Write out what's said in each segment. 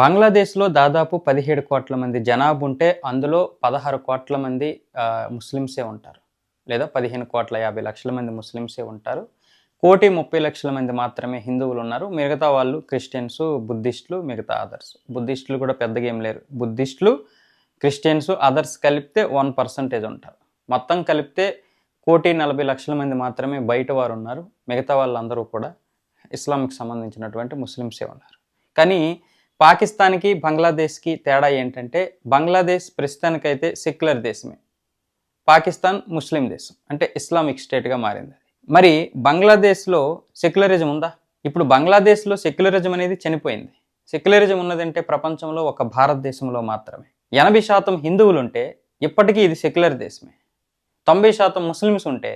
బంగ్లాదేశ్లో దాదాపు పదిహేడు కోట్ల మంది జనాభా ఉంటే అందులో పదహారు కోట్ల మంది ముస్లిమ్సే ఉంటారు. లేదా పదిహేను కోట్ల యాభై లక్షల మంది ముస్లిమ్సే ఉంటారు. కోటి ముప్పై లక్షల మంది మాత్రమే హిందువులు ఉన్నారు. మిగతా వాళ్ళు క్రిస్టియన్స్ బుద్ధిస్టులు మిగతా అదర్స్ బుద్ధిస్టులు కూడా పెద్దగా ఏం లేరు. బుద్ధిస్టులు క్రిస్టియన్స్ అదర్స్ కలిపితే వన్ పర్సంటేజ్ ఉంటారు. మొత్తం కలిపితే కోటి నలభై లక్షల మంది మాత్రమే బయట వారు ఉన్నారు. మిగతా వాళ్ళందరూ కూడా ఇస్లాంకి సంబంధించినటువంటి ముస్లిమ్సే ఉన్నారు. కానీ పాకిస్తాన్కి బంగ్లాదేశ్కి తేడా ఏంటంటే బంగ్లాదేశ్ ప్రస్తుతానికైతే సెక్యులర్ దేశమే. పాకిస్తాన్ ముస్లిం దేశం అంటే ఇస్లామిక్ స్టేట్గా మారింది. అది మరి బంగ్లాదేశ్లో సెక్యులరిజం ఉందా? ఇప్పుడు బంగ్లాదేశ్లో సెక్యులరిజం అనేది చనిపోయింది. సెక్యులరిజం ఉన్నదంటే ప్రపంచంలో ఒక భారతదేశంలో మాత్రమే. ఎనభై శాతం హిందువులు ఉంటే ఇప్పటికీ ఇది సెక్యులర్ దేశమే. తొంభై శాతం ముస్లిమ్స్ ఉంటే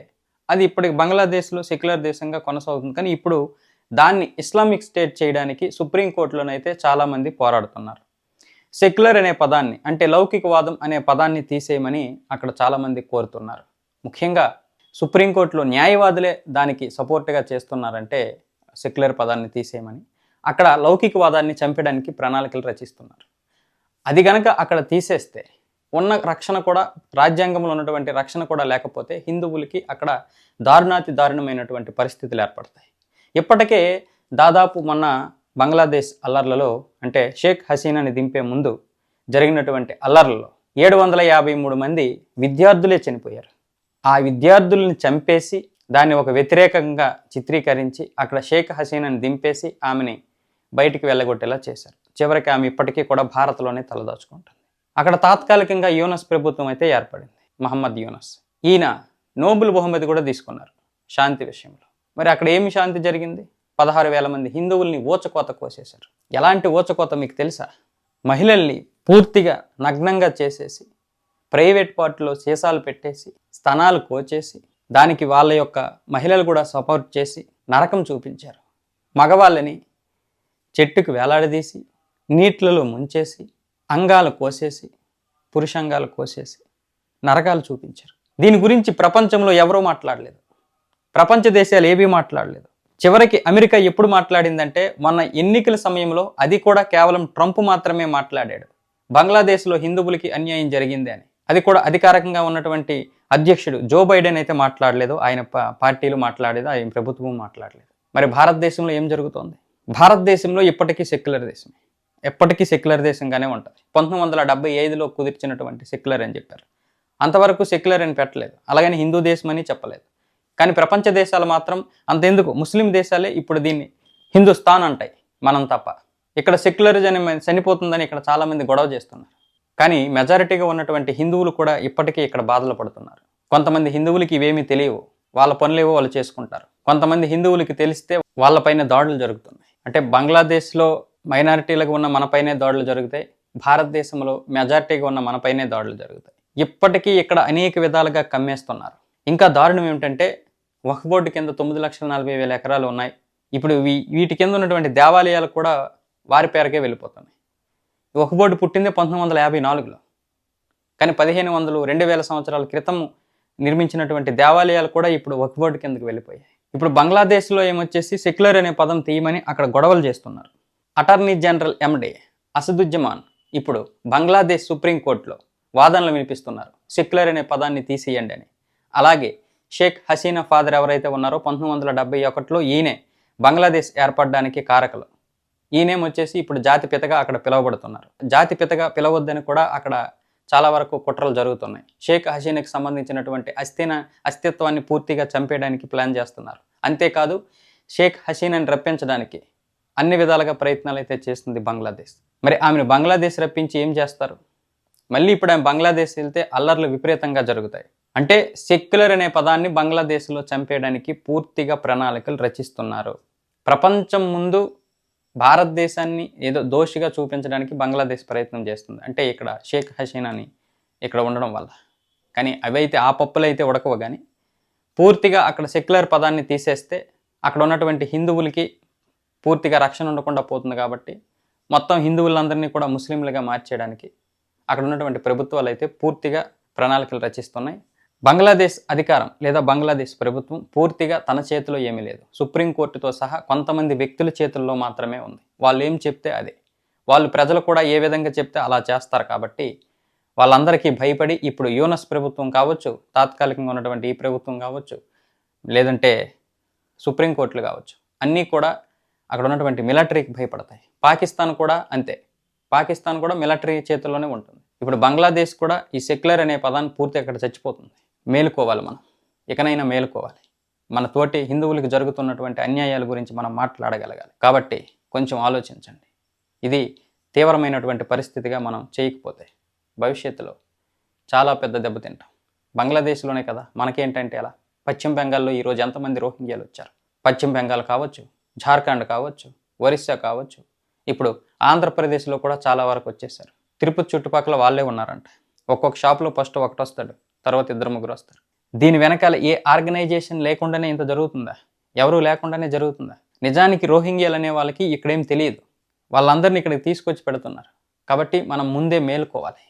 అది ఇప్పటికి బంగ్లాదేశ్లో సెక్యులర్ దేశంగా కొనసాగుతుంది. కానీ ఇప్పుడు దాన్ని ఇస్లామిక్ స్టేట్ చేయడానికి సుప్రీంకోర్టులోనైతే చాలామంది పోరాడుతున్నారు. సెక్యులర్ అనే పదాన్ని అంటే లౌకికవాదం అనే పదాన్ని తీసేయమని అక్కడ చాలామంది కోరుతున్నారు. ముఖ్యంగా సుప్రీంకోర్టులో న్యాయవాదులే దానికి సపోర్ట్గా చేస్తున్నారంటే సెక్యులర్ పదాన్ని తీసేయమని అక్కడ లౌకికవాదాన్ని చంపడానికి ప్రణాళికలు రచిస్తున్నారు. అది గనక అక్కడ తీసేస్తే ఉన్న రక్షణ కూడా రాజ్యాంగంలో ఉన్నటువంటి రక్షణ కూడా లేకపోతే హిందువులకి అక్కడ దారుణాతి దారుణమైనటువంటి పరిస్థితులు ఏర్పడతాయి. ఇప్పటికే దాదాపు మొన్న బంగ్లాదేశ్ అల్లర్లలో అంటే షేక్ హసీనాని దింపే ముందు జరిగినటువంటి అల్లర్లలో ఏడు వందల యాభై మూడు మంది విద్యార్థులే చనిపోయారు. ఆ విద్యార్థుల్ని చంపేసి దాన్ని ఒక వ్యతిరేకంగా చిత్రీకరించి అక్కడ షేక్ హసీనాని దింపేసి ఆమెని బయటికి వెళ్ళగొట్టేలా చేశారు. చివరికి ఆమె ఇప్పటికీ కూడా భారత్లోనే తలదాచుకుంటుంది. అక్కడ తాత్కాలికంగా యూనస్ ప్రభుత్వం అయితే ఏర్పడింది మహమ్మద్ యూనస్. ఈయన నోబుల్ బహుమతి కూడా తీసుకున్నారు శాంతి విషయంలో. మరి అక్కడ ఏమి శాంతి జరిగింది? పదహారు వేల మంది హిందువుల్ని ఊచకోత కోసేశారు. ఎలాంటి ఊచకోత మీకు తెలుసా? మహిళల్ని పూర్తిగా నగ్నంగా చేసేసి ప్రైవేట్ పార్టీలో సీసాలు పెట్టేసి స్థనాలు కోచేసి దానికి వాళ్ళ యొక్క మహిళలు కూడా సపోర్ట్ చేసి నరకం చూపించారు. మగవాళ్ళని చెట్టుకు వేలాడదీసి నీటిలలో ముంచేసి అంగాలు కోసేసి పురుషంగాలు కోసేసి నరకాలు చూపించారు. దీని గురించి ప్రపంచంలో ఎవరూ మాట్లాడలేదు. ప్రపంచ దేశాలు ఏవీ మాట్లాడలేదు. చివరికి అమెరికా ఎప్పుడు మాట్లాడిందంటే మొన్న ఎన్నికల సమయంలో అది కూడా కేవలం ట్రంప్ మాత్రమే మాట్లాడాడు. బంగ్లాదేశ్లో హిందువులకి అన్యాయం జరిగింది అని. అది కూడా అధికారికంగా ఉన్నటువంటి అధ్యక్షుడు జో బైడెన్ అయితే మాట్లాడలేదు. ఆయన పార్టీలు మాట్లాడలేదు ఆయన ప్రభుత్వం మాట్లాడలేదు. మరి భారతదేశంలో ఏం జరుగుతోంది? భారతదేశంలో ఇప్పటికీ సెక్యులర్ దేశమే. ఎప్పటికీ సెక్యులర్ దేశంగానే ఉంటుంది. పంతొమ్మిది వందల డెబ్బై ఐదులో కుదిర్చినటువంటి సెక్యులర్ అని చెప్పారు. అంతవరకు సెక్యులర్ అని పెట్టలేదు. అలాగని హిందూ దేశం అని చెప్పలేదు. కానీ ప్రపంచ దేశాలు మాత్రం అంతెందుకు? ముస్లిం దేశాలే ఇప్పుడు దీన్ని హిందుస్థాన్ అంటాయి మనం తప్ప. ఇక్కడ సెక్యులరిజం చనిపోతుందని ఇక్కడ చాలామంది గొడవ చేస్తున్నారు. కానీ మెజారిటీగా ఉన్నటువంటి హిందువులు కూడా ఇప్పటికీ ఇక్కడ బాధలు పడుతున్నారు. కొంతమంది హిందువులకి ఇవేమీ తెలియవు. వాళ్ళ పనులేవో వాళ్ళు చేసుకుంటారు. కొంతమంది హిందువులకి తెలిస్తే వాళ్ళపైన దాడులు జరుగుతున్నాయి. అంటే బంగ్లాదేశ్లో మైనారిటీలకు ఉన్న మనపైనే దాడులు జరుగుతాయి. భారతదేశంలో మెజారిటీగా ఉన్న మనపైనే దాడులు జరుగుతాయి. ఇప్పటికీ ఇక్కడ అనేక విధాలుగా కమ్మేస్తున్నారు. ఇంకా దారుణం ఏమిటంటే వక్ఫ్ బోర్డు కింద తొమ్మిది లక్షల నలభై వేల ఎకరాలు ఉన్నాయి. ఇప్పుడు వీ- వీటి కింద ఉన్నటువంటి దేవాలయాలు కూడా వారి పేరుకే వెళ్ళిపోతున్నాయి. వక్ఫ్ బోర్డు పుట్టిందే పంతొమ్మిది వందల యాభై నాలుగులో. కానీ పదిహేను వందలు రెండు వేల సంవత్సరాల క్రితం నిర్మించినటువంటి దేవాలయాలు కూడా ఇప్పుడు వక్ఫ్ బోర్డు కిందకి వెళ్ళిపోయాయి. ఇప్పుడు బంగ్లాదేశ్లో ఏమొచ్చేసి సెక్యులర్ అనే పదం తీయమని అక్కడ గొడవలు చేస్తున్నారు. అటార్నీ జనరల్ ఎండే అసదుజ్జమాన్ ఇప్పుడు బంగ్లాదేశ్ సుప్రీంకోర్టులో వాదనలు వినిపిస్తున్నారు. సెక్యులర్ అనే పదాన్ని తీసేయండి అని. అలాగే షేక్ హసీనా ఫాదర్ ఎవరైతే ఉన్నారో పంతొమ్మిది వందల డెబ్బై ఒకటిలో ఈయనే బంగ్లాదేశ్ ఏర్పడడానికి కారకులు. ఈయనేం వచ్చేసి ఇప్పుడు జాతిపితగా అక్కడ పిలువబడుతున్నారు. జాతిపితగా పిలవద్దని కూడా అక్కడ చాలా వరకు కుట్రలు జరుగుతున్నాయి. షేక్ హసీనాకి సంబంధించినటువంటి అస్థిన అస్తిత్వాన్ని పూర్తిగా చంపేయడానికి ప్లాన్ చేస్తున్నారు. అంతేకాదు షేక్ హసీనాని రప్పించడానికి అన్ని విధాలుగా ప్రయత్నాలు అయితే చేస్తుంది బంగ్లాదేశ్. మరి ఆమెను బంగ్లాదేశ్ రప్పించి ఏం చేస్తారు? మళ్ళీ ఇప్పుడు ఆమె బంగ్లాదేశ్ వెళ్తే అల్లర్లు విపరీతంగా జరుగుతాయి. అంటే సెక్యులర్ అనే పదాన్ని బంగ్లాదేశ్లో చంపేయడానికి పూర్తిగా ప్రణాళికలు రచిస్తున్నారు. ప్రపంచం ముందు భారతదేశాన్ని ఏదో దోషిగా చూపించడానికి బంగ్లాదేశ్ ప్రయత్నం చేస్తుంది. అంటే ఇక్కడ షేక్ హసీనాని ఇక్కడ ఉండడం వల్ల. కానీ అవైతే ఆ పప్పులు అయితే ఉడకవు కానీ పూర్తిగా అక్కడ సెక్యులర్ పదాన్ని తీసేస్తే అక్కడ ఉన్నటువంటి హిందువులకి పూర్తిగా రక్షణ ఉండకుండా పోతుంది కాబట్టి మొత్తం హిందువులందరినీ కూడా ముస్లింలుగా మార్చేయడానికి అక్కడ ఉన్నటువంటి ప్రభుత్వాలు అయితే పూర్తిగా ప్రణాళికలు రచిస్తున్నాయి. బంగ్లాదేశ్ అధికారం లేదా బంగ్లాదేశ్ ప్రభుత్వం పూర్తిగా తన చేతిలో ఏమీ లేదు. సుప్రీంకోర్టుతో సహా కొంతమంది వ్యక్తుల చేతుల్లో మాత్రమే ఉంది. వాళ్ళు ఏం చెప్తే అదే. వాళ్ళు ప్రజలు కూడా ఏ విధంగా చెప్తే అలా చేస్తారు కాబట్టి వాళ్ళందరికీ భయపడి ఇప్పుడు యూనస్ ప్రభుత్వం కావచ్చు తాత్కాలికంగా ఉన్నటువంటి ఈ ప్రభుత్వం కావచ్చు లేదంటే సుప్రీంకోర్టులు కావచ్చు అన్నీ కూడా అక్కడ ఉన్నటువంటి మిలిటరీకి భయపడతాయి. పాకిస్తాన్ కూడా అంతే. పాకిస్తాన్ కూడా మిలిటరీ చేతుల్లోనే ఉంటుంది. ఇప్పుడు బంగ్లాదేశ్ కూడా ఈ సెక్యులర్ అనే పదాన్ని పూర్తి అక్కడ చచ్చిపోతుంది. మేలుకోవాలి మనం. ఇకనైనా మేలుకోవాలి. మన తోటి హిందువులకు జరుగుతున్నటువంటి అన్యాయాల గురించి మనం మాట్లాడగలగాలి. కాబట్టి కొంచెం ఆలోచించండి. ఇది తీవ్రమైనటువంటి పరిస్థితిగా మనం చేయకపోతే భవిష్యత్తులో చాలా పెద్ద దెబ్బతింటాం బంగ్లాదేశ్లోనే కదా మనకేంటంటే అలా పశ్చిమ బెంగాల్లో ఈరోజు ఎంతమంది రోహింగ్యాలు వచ్చారు? పశ్చిమ బెంగాల్ కావచ్చు జార్ఖండ్ కావచ్చు ఒరిస్సా కావచ్చు. ఇప్పుడు ఆంధ్రప్రదేశ్లో కూడా చాలా వరకు వచ్చేసారు. తిరుపతి చుట్టుపక్కల వాళ్ళే ఉన్నారంట. ఒక్కొక్క షాప్లో ఫస్ట్ ఒకటి వస్తాడు తర్వాత ఇద్దరు ముగ్గురు వస్తారు. దీని వెనకాల ఏ ఆర్గనైజేషన్ లేకుండానే ఇంత జరుగుతుందా? ఎవరు లేకుండానే జరుగుతుందా? నిజానికి రోహింగ్యాలు అనే వాళ్ళకి ఇక్కడేం తెలియదు. వాళ్ళందరినీ ఇక్కడికి తీసుకొచ్చి పెడుతున్నారు. కాబట్టి మనం ముందే మేలుకోవాలి.